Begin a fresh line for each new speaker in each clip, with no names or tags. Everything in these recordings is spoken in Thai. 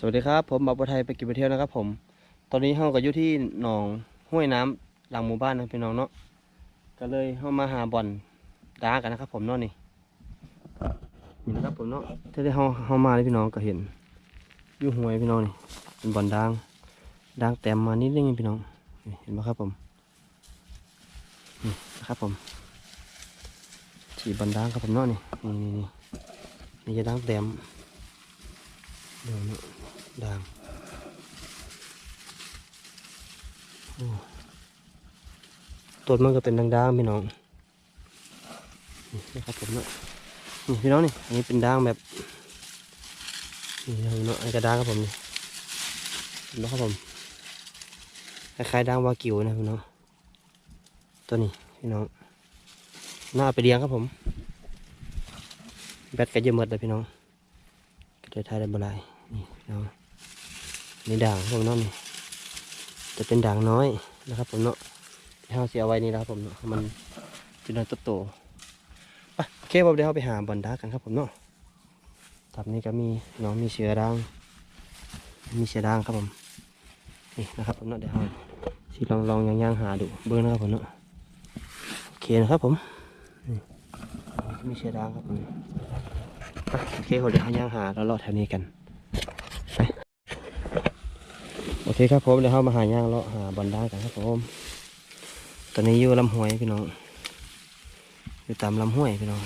สวัสดีครับ ผมบาปไทยไปกินไปเที่ยวนะครับผม ตอนนี้เฮาก็อยู่ที่หนองห้วยน้ำหลังหมู่บ้านนะพี่น้องเนาะก็เลยเฮามาหาบ่อนดากันนะครับ ผมเนาะนี่นี่นะครับผมเนาะที่ได้เฮาเฮามาเลยพี่น้องก็เห็นอยู่ห้วยพี่น้องนี่เป็นบ่อนด่างด่างแต้มมานิดนึงพี่น้องเห็นไหมครับผมนี่นะครับผมฉีบ่อนด่างครับผมเนาะนี่นี่นี่นี่นี่จะด่างแต้มเดี๋ยวเนาะ ด่างต้นมันก็เป็นด่างๆพี่น้องนี่ครับผมเนาะนี่พี่น้องนี่อันนี้เป็นด่างแบบนี่เนาะอันนี้ก็ด่างครับผมนี่เนไหมครับผมคล้ายๆด่างวากิวนะพี่น้องตัวนี้พี่น้องหน่าเอาไปเลี้ยงครับผม แบตก็เยอะหมดเลยพี่น้องก็จะทายได้บ่หลายนี่เนาะนี่ด่างครับผมเนาะนี่จะเป็นด่างน้อยนะครับ ผมเนาะที่เราเสียไว้นี่นะครับผมเนาะมันจะนอนโตๆไปโอเคผมเดี๋ยวเราไปหาบอลดากันครับผมเนาะตับนี้ก็มีน้องมีเสือด่าง มีเสือด่างครับผมนี่นะครับผมเนาะเดี๋ยวเราสิลองลองย่างๆหาดูเบิ้งนะครับผมเนาะโอเคนะครับผมนี่มีเสือด่างครับผมโอเคผมเดี๋ยวเราย่างหาแล้วรอแถวนี้กัน โอเคครับผมเดี๋ยวเข้ามาหาย่างเลาะหาบอลได้กันครับผม ตอนนี้อยู่ลำห้วยพี่น้อง อยู่ตามลำห้วยพี่น้อง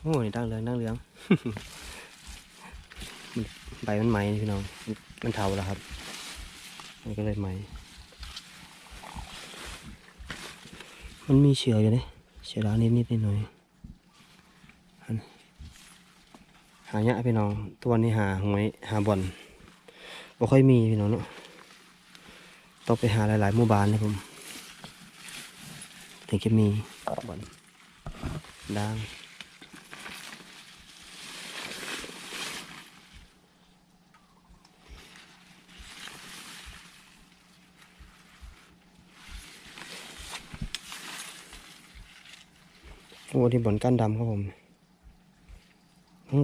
โอ้ยดังเหลืองดังเหลือง ใบมันไหมพี่น้อง มันเทาแล้วครับ มันก็เลยไหม มันมีเชื้ออยู่เลยเชื้อรานิดนิดหน่อยๆ หายากพี่น้องตัวนี้หาหวยหาบอนบ่ค่อยมีพี่น้องเนาะต้องไปหาหลายๆหมู่บ้านนะผมถึงจะมีบอนด่างโอ้ที่บอนก้านดำครับผม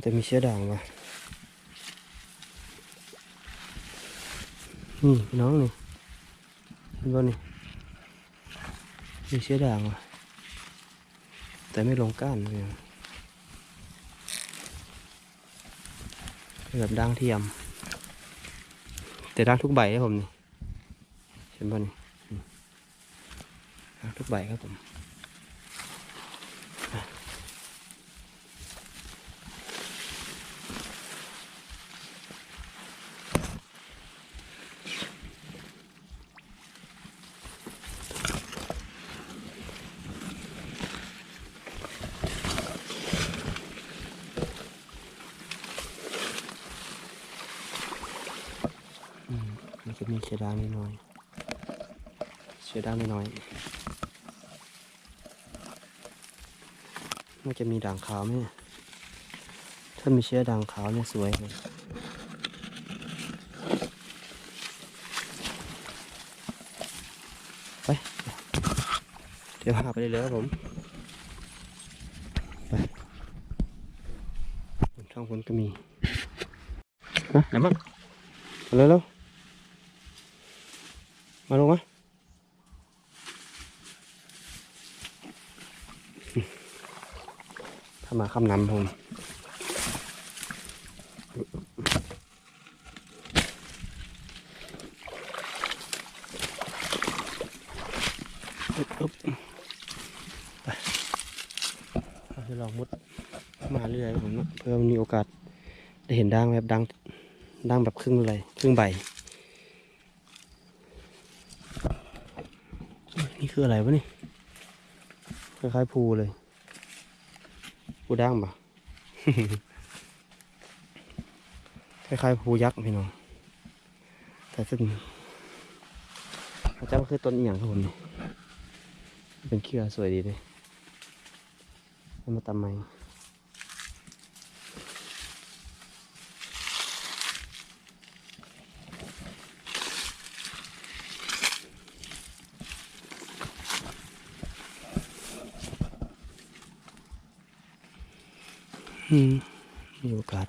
แต่มีเชื้อด่างว่ะนี่น้องนี่เห็นบ่นี่มีเชื้อด่างว่ะแต่ไม่ลงก้านเลยแบบด่างเทียม แต่ด่างทุกใบครับผมนี่เห็นบ่นี่ด่างทุกใบครับผม อืมมันจะมีเชื้อ ดางนิดหน่อยเชื้อดางนิดหน่อย มันจะมีด่างขาวไหมเนี่ยถ้ามีเชื้อด่างขาวเนี่ยสวยเลยไป เดี๋ยวหาไปเลยเลยครับผม ไปช่องคนก็มีนะไหนบ้างมาเร็วๆ มาลงมาถ้ามาคำนำผมอึ๊บไปเราจะลองมุดมาเรื่อยผมเพื่อมีโอกาสได้เห็นด่างแบบดังดังแบบครึ่งเลยครึ่งใบ นี่คืออะไรวะนี่ คล้ายๆภูเลยภูด่างปะคล้ายๆภูยักษ์พี่น้อง แต่ซึ่งพระเจ้าคือต้นอหย่างครับผมนี่เป็นเครือสวยดีเลยมาตำไม Hmm, nhiều cát.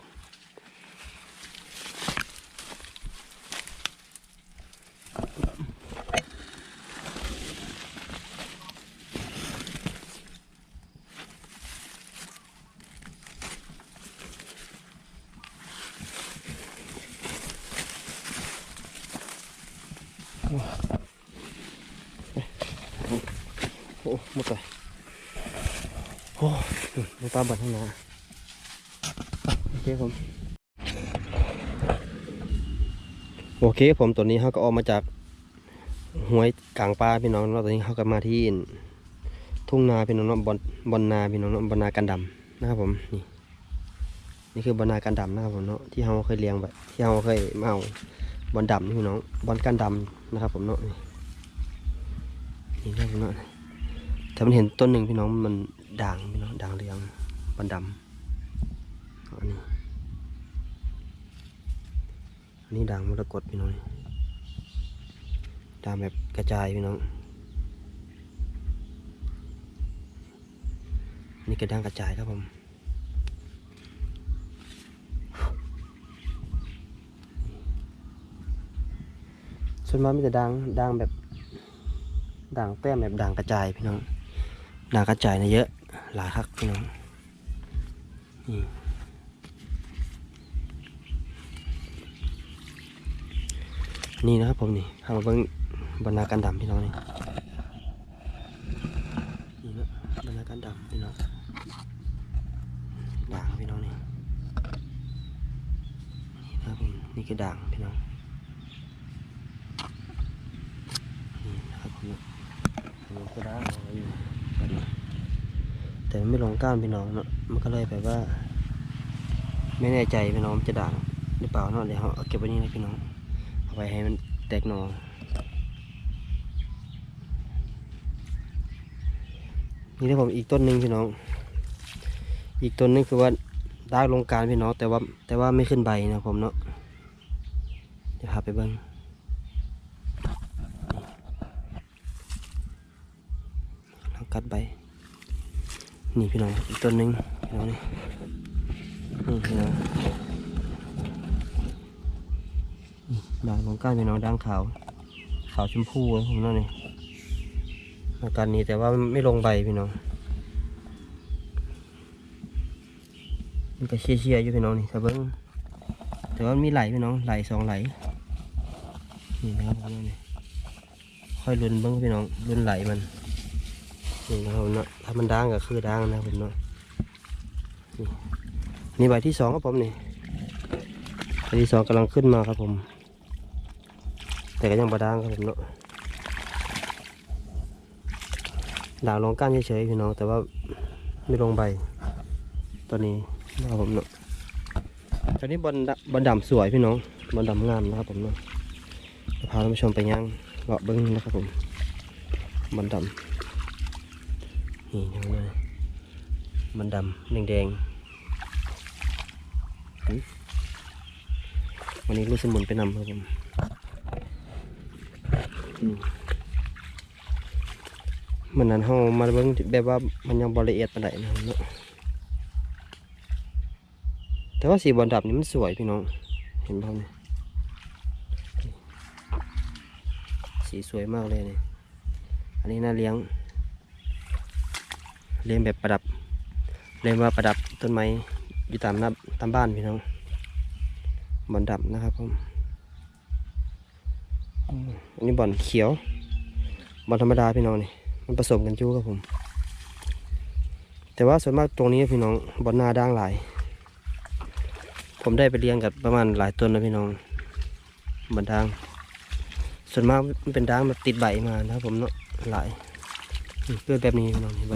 một cái. Ô người ta bẩn hơn nó เลยโอ้ดูปลาบัดข้างหน้าโอเคผม โอเคผมตัวนี้เขาก็ออกมาจากห้วยกลางป่าพี่น้องแล้วตอนนี้เขาก็มาที่ทุ่งนาพี่น้องเนาะบอนบอนนาพี่น้องเนาะบอนนากันดำนะครับผมนี่นี่คือบอนนากันดำนะครับผมเนาะที่เขาเคยเลี้ยงแบบที่เขาเคยมาเอาบอนดำนี่พี่น้องบอนกันดำนะครับผมเนาะนี่นี่นะครับผมเนาะแต่มันเห็นต้นหนึ่งพี่น้องมันด่างพี่น้องด่างเรืองบอนดำเอาอันนี้ อั นนี้ด่างมรกตพี่น้องด่างแบบกระจายพี่น้องนนี่กระด่างกระจายครับผมส่วนมากมีแต่ด่างด่างแบบด่างแต้มแบบด่างกระจายพี่น้องด่างกระจายนะเยอะหลายคักพี่น้องนี่ นี่นะครับผมนี่พามาเบิ้งบรรณาการดำพี่น้องนี่นี่นะบรรณาการดำพี่น้องด่างพี่น้องนี่นี่นะครับผมนี่คือด่างพี่น้องนี่นะครับผมผมก็ด่างอาไว้อยู่แบบนี้แต่ไม่ลงก้านพี่น้องเนาะมันก็เลยแบบว่า ไม่แน่ใจพี่น้องมันจะด่างหรือเปล่าเนาะเดี๋ยวเอาเก็บไว้นี่นะพี่น้อง เอาไว้ให้มันแตกหนอนี่นะผมอีกต้นหนึ่งพี่น้อง อีกต้นนึงคือว่าดากลงการพี่น้องแต่ว่าแต่ว่าไม่ขึ้นใบนะผมเนาะเดี๋ยวพาไปเบิ้งเรากัดใบ นี่พี่น้องอีกต้นหนึ่งพี่น้องนี่นี่พี่น้อง ด่างลงก้านเป็นน้องด่างขาว ขาวชมพูผมนั่นนี่อาการนี้แต่ว่าไม่ลงใบพี่น้องมันก็เชี่ยเชี่ยๆอยู่พี่น้องนี่ถ้าเบิ้งแต่ว่ามันมีไหลพี่น้องไหลสองไหลนี่นะครับผมนี่ค่อยลุนเบิ้งพี่น้องลุนไหลมันนี่นะครับเนาะถ้ามันด่างก็คือด่างนะผมเนาะนี่ใบที่สองครับผมนี่ใบที่สองกำลังขึ้นมาครับผม แต่ก็ยังบาดางครับผมเนาะด่างลงก้านเฉยๆพี่น้อง แต่ว่าไม่ลงใบตัวนี้นะครับผมเนาะตอนนี้บอลดบอลดำสวยพี่น้องบอลดำงามนะครับผมเนาะจะพาท่านผู้ชมไปย่างเลาะเบิ้งนะครับผมบอลดำนี่ยังไงบอลดำแดงๆหึวันนี้ลูกสมุนไปนำครับผม เหมือนนั้นเฮามาเบิ่งแบบว่ามันยังบ่ละเอียดปานใดนะครับเนาะแต่ว่าสีบอลดับนี่มันสวยพี่น้อง เห็นบ่ครับนี่สีสวยมากเลยนี่อันนี้น่าเลี้ยง เลี้ยงแบบประดับ เลี้ยงว่าประดับต้นไม้อยู่ตามหน้าตามบ้านพี่น้องบอลดับนะครับผม อันนี้บอลเขียวบอลธรรมดาพี่น้องนี่มันผสมกันจู้ครับผม แต่ว่าส่วนมากตรงนี้พี่น้องบอลหน้าด่างหลาย ผมได้ไปเลี้ยงกับประมาณหลายต้นนะพี่น้องบอลด่าง ส่วนมากมันเป็นด่างแบบติดใบมานะครับผมเนาะหลายเพื่อแบบนี้พี่น้องเห็นไหม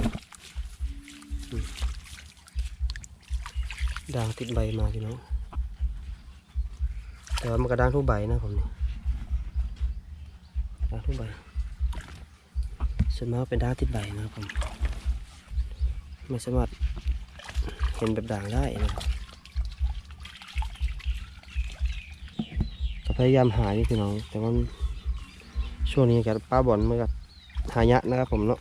อืมด่างติดใบมาพี่น้องแต่ว่ามันก็ด่างทุกใบนะผมนี่ ด่างทุกใบส่วนมากเป็นด่างติดใบนะครับผมไม่สามารถเห็นแบบด่างได้นะครับพยายามหาอยู่พี่น้อง แต่ว่าช่วงนี้กับป้าบอลมันก็หายะนะครับผมเนาะ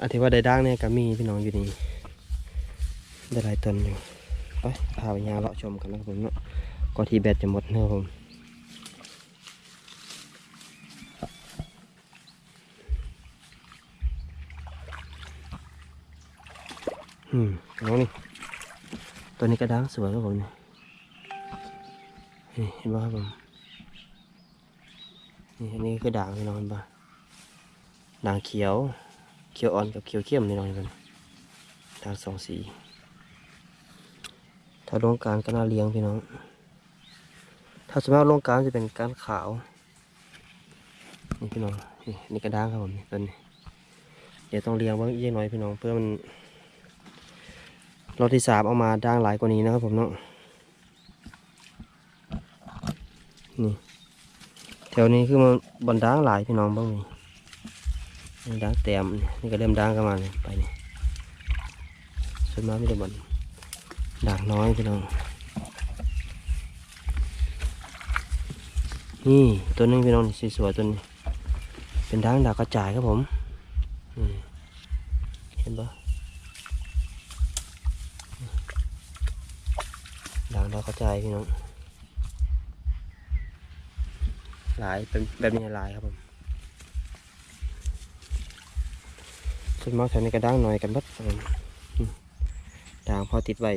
อันที่ว่าได้ด่างเนี่ยก็มีพี่น้องอยู่นี่ ได้หลายต้นอยู่ไปพาไปยาเลาะชมกันนะครับผมเนาะก่อที่แบตจะหมดนะครับผมอืมน้องนี่ตัวนี้กระด้างสวยครับผมนี่นี่เห็นป่ะครับผมนี่อันนี้คือด่างพี่น้องเห็นป่ะด่างเขียว เขียวอ่อนกับเขียวเข้มนี่น้องเห็นป่ะด่างสองสี ถ้าลงการก็น่าเลี้ยงพี่น้อง ถ้าสมมติลงการจะเป็นการขาว นี่พี่น้องนี่นี่กระด้างครับผมต้นนี้ เดี๋ยวต้องเลี้ยงไว้อีกหน่อยพี่น้องเพื่อมันรอที่สามเอามาด่างหลายกว่านี้นะครับผมเนาะ นี่แถวนี้คือมันบนด่างหลายพี่น้องบ้างนี่ด่างเต็มนี่ก็เริ่มด่างกันมาเนี่ยไปนี่ส่วนมากไม่ได้บน ด่างน้อยพี่น้อง นี่ตัวนึงพี่น้องสวยๆตัวนี้ เป็นด่างดาวกระจายครับผม เห็นปะด่างดาวกระจายพี่น้อง หลายเป็นแบบนี้หลายครับผมส่วนมากแถวนี้ก็ด่างหน้อยกันบัดด่างพอติดไว้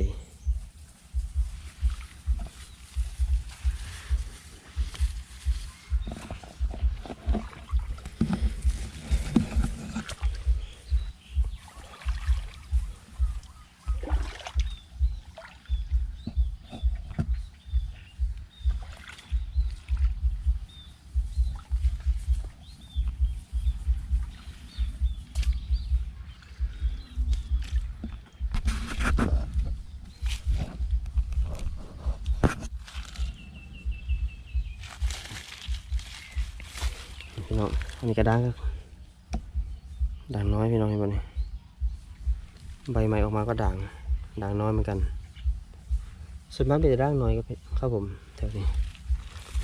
พี่ นี้กระด้างก็ด่างน้อยพี่น้องเห็นไหมใบใหม่ออกมาก็ด่าง ด่างน้อยเหมือนกัน ส่วนมากเป็นด่างน้อยครับครับผมแถวนี้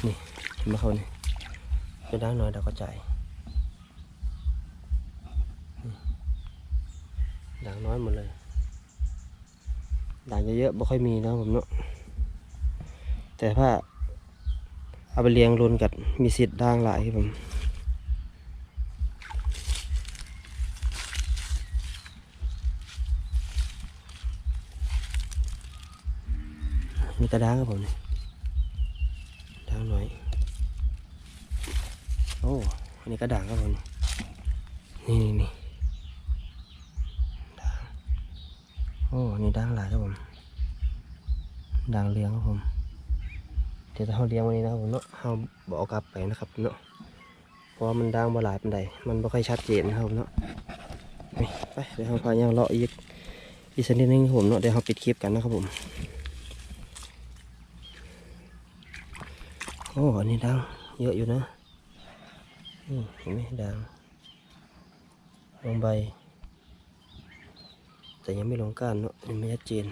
นี่เห็นไหมเขานี่เป็นด่างน้อยดาวกระจายด่างน้อยหมดเลย ด่างเยอะๆไม่ค่อยมีนะผมเนาะ แต่ถ้าเอาไปเลี้ยงรุนกัดมีสิทธิ์ด่างหลายครับผม นี่กระด้างครับผมนี่ด่างหน่อย โอ้ อันนี้กระด่างครับผม นี่นี่นี่ด่าง โอ้อันนี่ด่างหลายครับผม ด่างเลี้ยงครับผม เดี๋ยวเราเลี้ยงวันนี้นะครับผมเนาะเราบอกเอากลับไปนะครับเนาะ เพราะว่ามันด่างบ่หลายเป็นใดมันบ่ค่อยชัดเจนนะครับผมเนาะไปเดี๋ยวเราพาย่างเลาะอีกอีกสักนิดนึงครับผมเนาะเดี๋ยวเราปิดคลิปกันนะครับผม โอ้อันนี้ดังเยอะอยู่นะเห็นไหมดังลงใบ แต่ยังไม่ลงก้านเนาะยังไม่ชัดเจน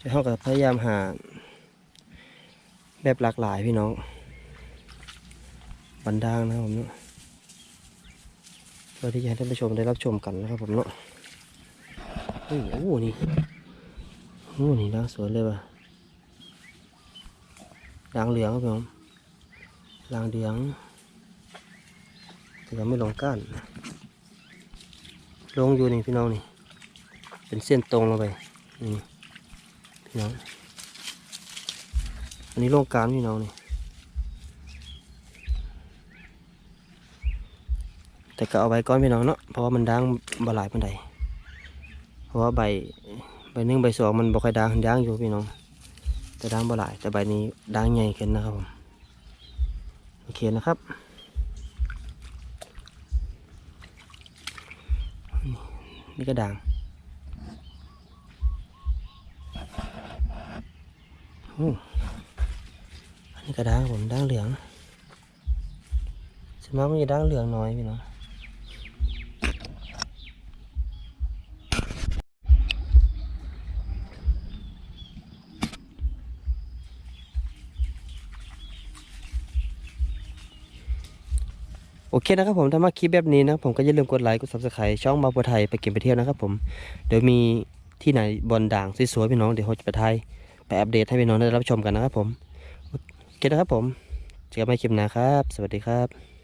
จะเท่ากับพยายามหา แบบหลากหลายพี่น้อง บันดางนะครับผมเนาะเพื่อที่จะให้ท่านผู้ชมได้รับชมกันนะครับผมเนาะเฮ้โอ้นี่โอ้นี่ดังสวยเลยว่ะ ด่างเหลืองครับผมด่างเหลืองแต่ยังไม่ลงก้านลงอยู่นี่พี่น้องนี่ เป็นเส้นตรงลงไปนี่พี่น้องอันนี้ลงการพี่น้องนี่แต่ก็เอาไว้ก้อนพี่น้องเนาะเพราะว่ามันด่างบหลายปันใดเพราะว่าใบใบหนึ่งใบสองมันบ่ค่อยด่างด่างอยู่พี่น้อง แต่ด่างบ่หลาย แต่ใบนี้ด่างใหญ่ขึ้นนะครับผมโอเคนะครับนี่ก็ด่างอันนี้ก็ด่างผมด่างเหลืองสวนมากมันจะด่างเหลืองน้อยพี่เนาะ อโอเคนะครับผมถ้ามาคลิปแบบนี้นะผมก็อย่าลืมกดไลค์กดซับสไครต์ช่องมาบัวไทยไปกินไปเที่ยวนะครับผมเดี๋ยวมีที่ไหนบอลด่างสวยๆพี่น้องเดี๋ยวโฮจะไปไทยไปอัปเดตให้พี่น้องได้รับชมกันนะครับผมโอเคนะครับผมเจอกันใหม่คลิปหน้าครับ สวัสดีครับ